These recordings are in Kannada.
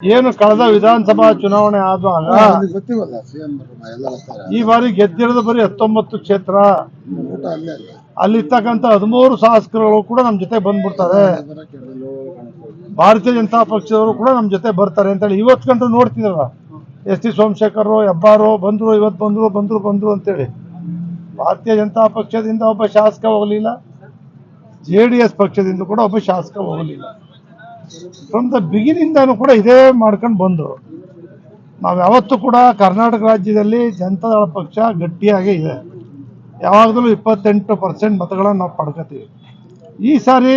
ಏನು ಕಳೆದ ವಿಧಾನಸಭಾ ಚುನಾವಣೆ ಆದಾಗ ಈ ಬಾರಿ ಗೆದ್ದಿರೋದು ಬರೀ ಹತ್ತೊಂಬತ್ತು ಕ್ಷೇತ್ರ. ಅಲ್ಲಿರ್ತಕ್ಕಂಥ ಹದಿಮೂರು ಶಾಸಕರುಗಳು ಕೂಡ ನಮ್ಮ ಜೊತೆ ಬಂದ್ಬಿಡ್ತಾರೆ. ಭಾರತೀಯ ಜನತಾ ಪಕ್ಷದವರು ಕೂಡ ನಮ್ಮ ಜೊತೆ ಬರ್ತಾರೆ ಅಂತೇಳಿ ಇವತ್ತು ಗಂಟು ನೋಡ್ತಿದ್ರಲ್ಲ ಎಸ್ ಟಿ ಸೋಮಶೇಖರ್ ಹೆಬ್ಬಾರು ಬಂದ್ರು ಇವತ್ತು ಬಂದ್ರು ಬಂದ್ರು ಬಂದ್ರು ಅಂತೇಳಿ. ಭಾರತೀಯ ಜನತಾ ಪಕ್ಷದಿಂದ ಒಬ್ಬ ಶಾಸಕ ಹೋಗಲಿಲ್ಲ. ಜೆ ಡಿ ಎಸ್ ಪಕ್ಷದಿಂದ ಕೂಡ ಒಬ್ಬ ಶಾಸಕ ಹೋಗಲಿಲ್ಲ. ಫ್ರಮ್ ದ ಬಿಗಿನಿಂದಾನು ಕೂಡ ಇದೇ ಮಾಡ್ಕೊಂಡು ಬಂದರು. ನಾವು ಯಾವತ್ತೂ ಕೂಡ ಕರ್ನಾಟಕ ರಾಜ್ಯದಲ್ಲಿ ಜನತಾದಳ ಪಕ್ಷ ಗಟ್ಟಿಯಾಗೇ ಇದೆ. ಯಾವಾಗಲೂ ಇಪ್ಪತ್ತೆಂಟು ಪರ್ಸೆಂಟ್ ಮತಗಳನ್ನು ನಾವು ಪಡ್ಕೋತೀವಿ. ಈ ಸಾರಿ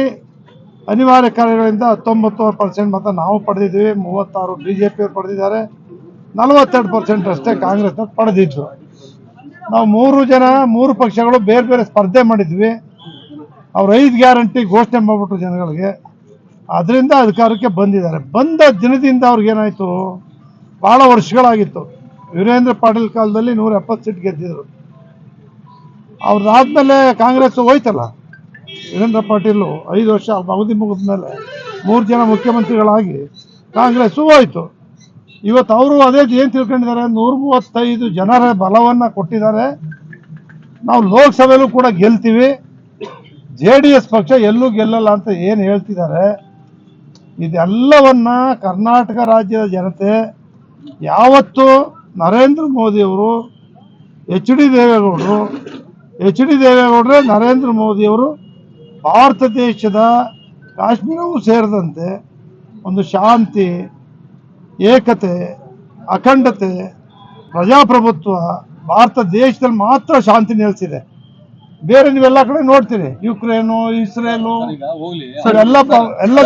ಅನಿವಾರ್ಯ ಕಾರ್ಯಗಳಿಂದ ಹತ್ತೊಂಬತ್ತು ಪರ್ಸೆಂಟ್ ಮತ ನಾವು ಪಡೆದಿದ್ದೀವಿ. ಮೂವತ್ತಾರು ಬಿ ಜೆ ಪಿಯವರು ಪಡೆದಿದ್ದಾರೆ. ನಲವತ್ತೆರಡು ಪರ್ಸೆಂಟ್ ಅಷ್ಟೇ ಕಾಂಗ್ರೆಸ್ನವ್ರು ಪಡೆದಿದ್ರು ನಾವು ಮೂರು ಜನ, ಮೂರು ಪಕ್ಷಗಳು ಬೇರೆ ಬೇರೆ ಸ್ಪರ್ಧೆ ಮಾಡಿದ್ವಿ. ಅವ್ರು ಐದು ಗ್ಯಾರಂಟಿ ಘೋಷಣೆ ಮಾಡಿಬಿಟ್ರು ಜನಗಳಿಗೆ. ಅದರಿಂದ ಅಧಿಕಾರಕ್ಕೆ ಬಂದಿದ್ದಾರೆ. ಬಂದ ದಿನದಿಂದ ಅವ್ರಿಗೇನಾಯಿತು ಭಾಳ ವರ್ಷಗಳಾಗಿತ್ತು. ವೀರೇಂದ್ರ ಪಾಟೀಲ್ ಕಾಲದಲ್ಲಿ ನೂರ ಎಪ್ಪತ್ತು ಸೀಟ್ ಗೆದ್ದಿದ್ರು. ಅವ್ರದ್ದಾದ್ಮೇಲೆ ಕಾಂಗ್ರೆಸ್ ಹೋಯ್ತಲ್ಲ? ವೀರೇಂದ್ರ ಪಾಟೀಲು ಐದು ವರ್ಷ ಅವಧಿ ಮುಗಿದ ಮೇಲೆ ಮೂರು ಜನ ಮುಖ್ಯಮಂತ್ರಿಗಳಾಗಿ ಕಾಂಗ್ರೆಸ್ಸು ಹೋಯ್ತು. ಇವತ್ತು ಅವರು ಅದೇ ಏನು ತಿಳ್ಕೊಂಡಿದ್ದಾರೆ? ನೂರ ಮೂವತ್ತೈದು ಜನರ ಬಲವನ್ನು ಕೊಟ್ಟಿದ್ದಾರೆ. ನಾವು ಲೋಕಸಭೆಯಲ್ಲೂ ಕೂಡ ಗೆಲ್ತೀವಿ. ಜೆ ಡಿ ಪಕ್ಷ ಎಲ್ಲೂ ಗೆಲ್ಲಲ್ಲ ಅಂತ ಏನು ಹೇಳ್ತಿದ್ದಾರೆ? ಇದೆಲ್ಲವನ್ನ ಕರ್ನಾಟಕ ರಾಜ್ಯದ ಜನತೆ ಯಾವತ್ತು ನರೇಂದ್ರ ಮೋದಿಯವರು ಎಚ್ ಡಿ ದೇವೇಗೌಡರು ಎಚ್ ಡಿ ದೇವೇಗೌಡರೇ ನರೇಂದ್ರ ಮೋದಿಯವರು ಭಾರತ ದೇಶದ ಕಾಶ್ಮೀರವೂ ಸೇರಿದಂತೆ ಒಂದು ಶಾಂತಿ ಏಕತೆ ಅಖಂಡತೆ ಪ್ರಜಾಪ್ರಭುತ್ವ ಭಾರತ ದೇಶದಲ್ಲಿ ಮಾತ್ರ ಶಾಂತಿ ನೆಲೆಸಿದೆ. ಬೇರೆ ನೀವೆಲ್ಲ ಕಡೆ ನೋಡ್ತೀರಿ ಯುಕ್ರೇನು ಇಸ್ರೇಲು ಎಲ್ಲ ಎಲ್ಲ